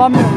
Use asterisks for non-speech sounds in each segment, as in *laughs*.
20만 명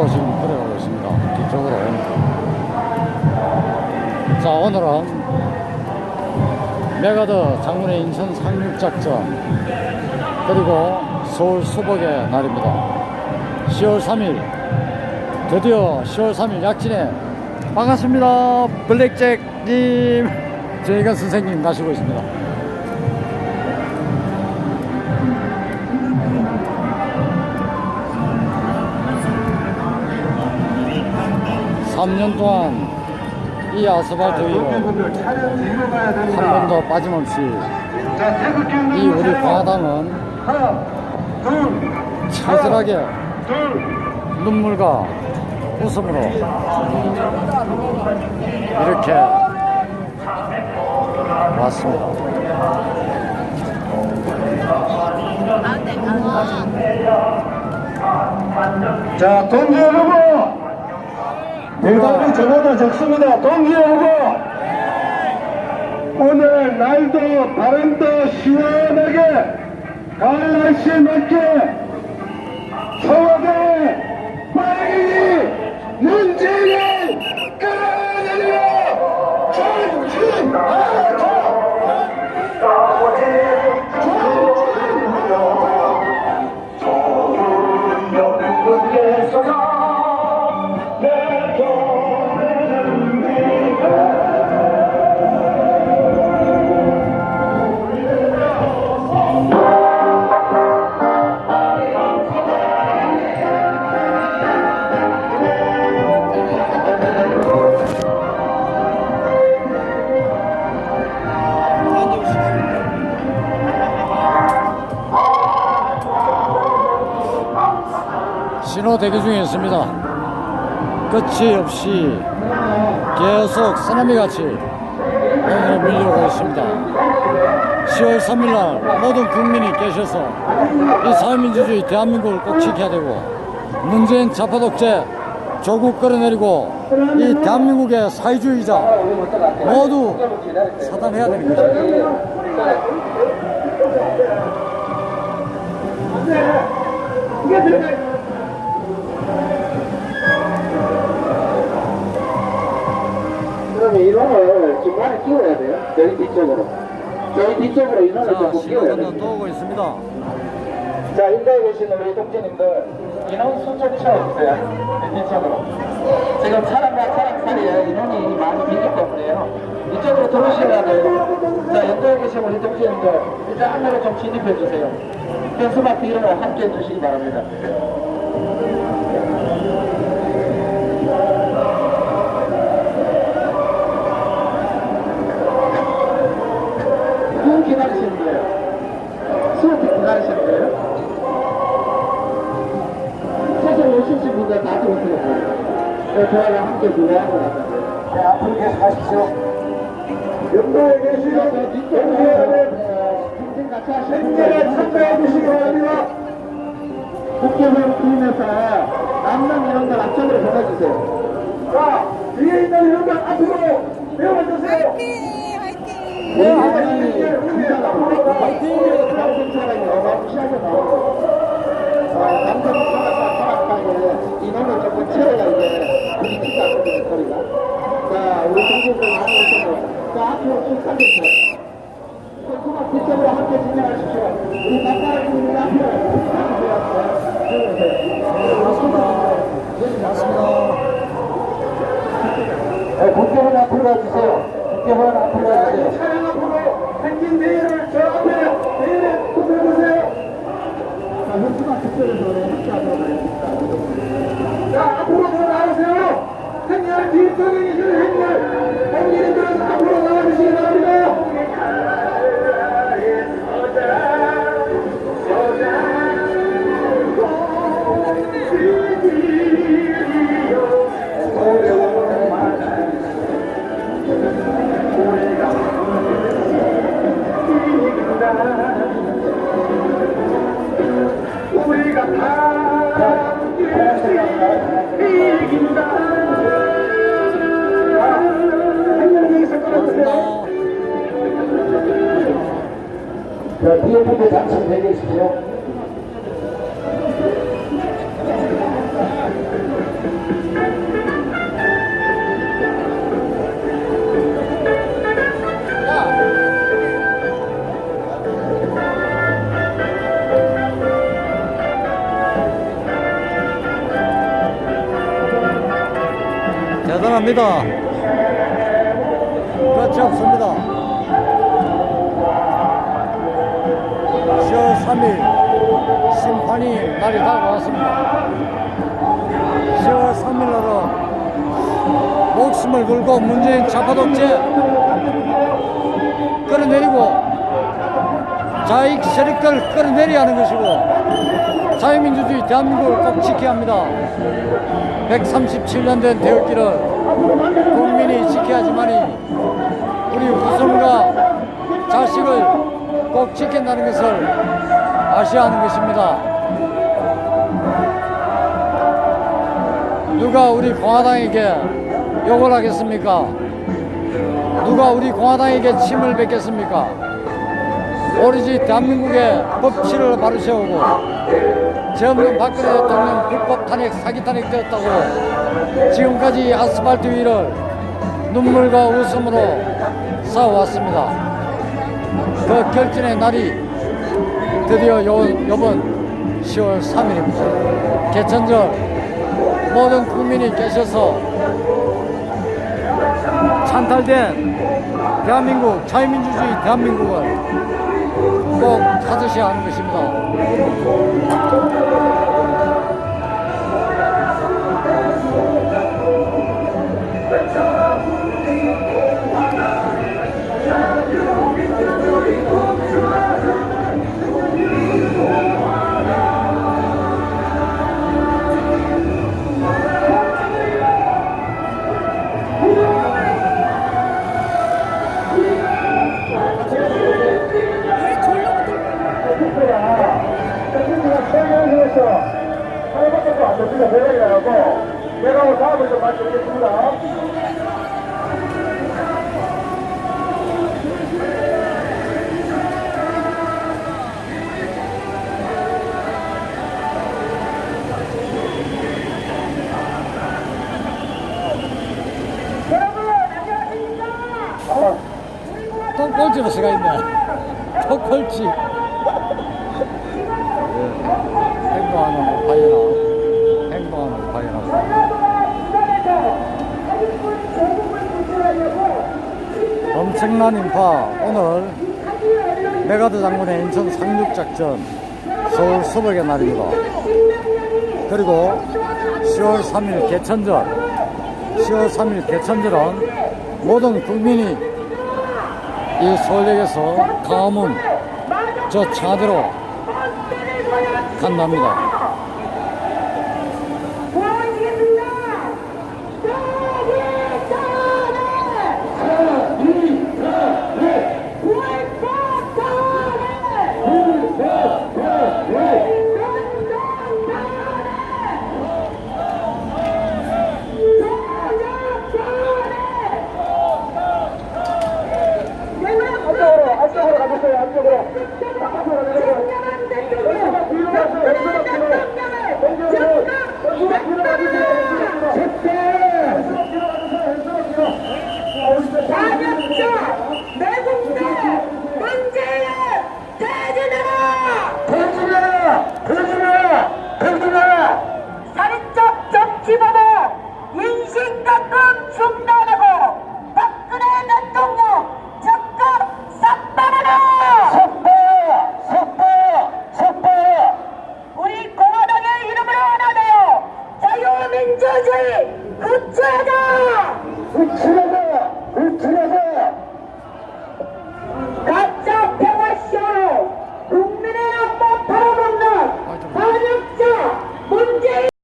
역으로 지금 걸어가고 있습니다. 뒤쪽으로. 자, 오늘은 메가더 장문의 인천 상륙작전 그리고 서울 수복의 날입니다. 10월 3일 드디어 10월 3일 약진에 반갑습니다. 블랙잭님 *laughs* 저희가 선생님 가시고 있습니다. 삼년 동안 이 아스팔트 위로 한. 번도 빠짐없이 이 우리 둘, 처절하게 둘, 눈물과 웃음으로 이렇게 왔습니다. 자, 동기 여러분! 대답이 저보다 적습니다. 여러분! 오늘 날도 바람도 시원하게 가을 날씨에 맞게 청와대 빨리 문재인을 끌어내려 전진 대기 중에 있습니다. 끝이 없이 계속 쓰나미 같이 오늘 밀려오고 있습니다. 10월 3일 날 모든 국민이 계셔서 이 사회민주주의 대한민국을 꼭 지켜야 되고 문재인 좌파 독재 조국 끌어내리고 이 대한민국의 사회주의자 모두 사단해야 되는 것입니다. 그러면 인원을 중간에 끼워야 돼요. 저희 뒤쪽으로. 저희 뒤쪽으로 인원을 자, 조금 끼워야 돼요. 또 오고 있습니다. 자, 인도에 계신 우리 동지님들, 인원 순조리 채워주세요. 네, 뒤쪽으로. 지금 차량과 차량 사이에 인원이 많이 비기 때문에요. 이쪽으로 들어오셔야 돼요. 자, 연도에 계신 우리 동지님들, 일단 안내로 좀 진입해주세요. 현수막 뒤로 함께 해주시기 바랍니다. 저희랑 함께 기도하고 나가세요. 네, 앞으로 계속 가십시오. 연도에 계시는 동지 여러분, 행렬에 참가해 주시기 바랍니다. 국회의원 팀에서 남는 이런들 앞쪽으로 보내주세요. 자, 뒤에 있는 여러분 앞으로 내어주세요. 우리 회장님이 진짜 나쁘고 방송 오셔서 자앞 대단합니다. 끝이 없습니다. 10월 3일 심판이 날이 다가왔습니다. 10월 3일 날은 목숨을 걸고 문재인 좌파독재 끌어내리고 자익 세력들 끌어내려야 하는 것이고 자유민주주의 대한민국을 꼭 지켜야 합니다. 137년 된 대역기를 국민이 지켜야지만이 우리 후손과 자식을 꼭 지킨다는 것을 아셔야 하는 것입니다. 누가 우리 공화당에게 욕을 하겠습니까? 누가 우리 공화당에게 침을 뱉겠습니까? 오로지 대한민국의 법치를 바로 세우고 죄 없는 박근혜 대통령 불법 탄핵, 사기 탄핵 되었다고 지금까지 아스팔트 위를 눈물과 웃음으로 쌓아왔습니다. 그 결전의 날이 드디어 요, 요번 10월 3일입니다. 개천절 모든 국민이 계셔서 찬탈된 대한민국, 자유민주주의 대한민국을 꼭 찾으셔야 하는 것입니다. 하나밖에 안 됐습니다. 대단이라고 내가 다음을 좀 말씀드리겠습니다. 또 꼴찌로 수가 있네. 또 꼴찌. 엄청난 인파. 오늘 메가드 장군의 인천 상륙작전 서울 수복의 날입니다. 그리고 10월 3일 개천절. 10월 3일 개천절은 모든 국민이 이 서울역에서 강화문 저 차대로 간답니다. 안쪽으로, 안쪽으로 가주세요, 안쪽으로. 바깥으로 내려가세요. 뒤